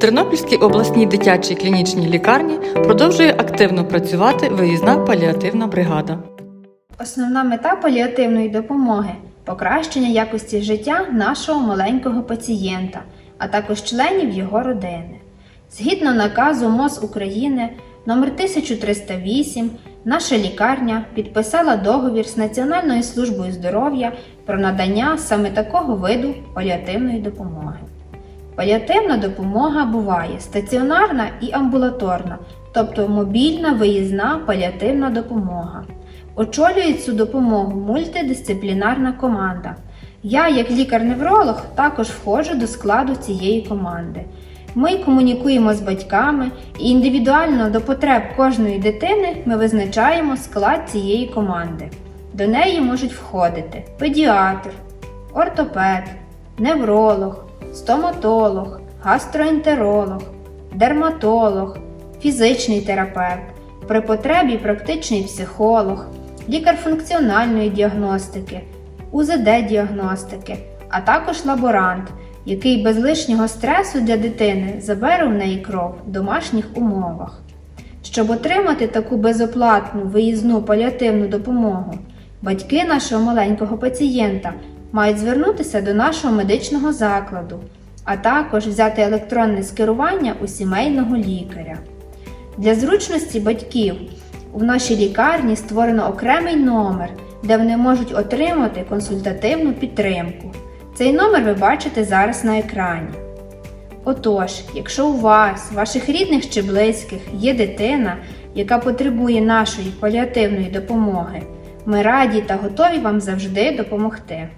Тернопільській обласній дитячій клінічній лікарні продовжує активно працювати виїзна паліативна бригада. Основна мета паліативної допомоги покращення якості життя нашого маленького пацієнта, а також членів його родини. Згідно наказу МОЗ України номер 1308 наша лікарня підписала договір з Національною службою здоров'я про надання саме такого виду паліативної допомоги. Паліативна допомога буває стаціонарна і амбулаторна, тобто мобільна виїзна паліативна допомога. Очолює цю допомогу мультидисциплінарна команда. Я, як лікар-невролог, також входжу до складу цієї команди. Ми комунікуємо з батьками і індивідуально до потреб кожної дитини ми визначаємо склад цієї команди. До неї можуть входити педіатр, ортопед, невролог, стоматолог, гастроентеролог, дерматолог, фізичний терапевт, при потребі практичний психолог, лікар функціональної діагностики, УЗД-діагностики, а також лаборант, який без лишнього стресу для дитини забере в неї кров в домашніх умовах. Щоб отримати таку безоплатну виїзну паліативну допомогу, батьки нашого маленького пацієнта мають звернутися до нашого медичного закладу, а також взяти електронне скерування у сімейного лікаря. Для зручності батьків у нашій лікарні створено окремий номер, де вони можуть отримати консультативну підтримку. Цей номер ви бачите зараз на екрані. Отож, якщо у вас, ваших рідних чи близьких є дитина, яка потребує нашої паліативної допомоги, ми раді та готові вам завжди допомогти.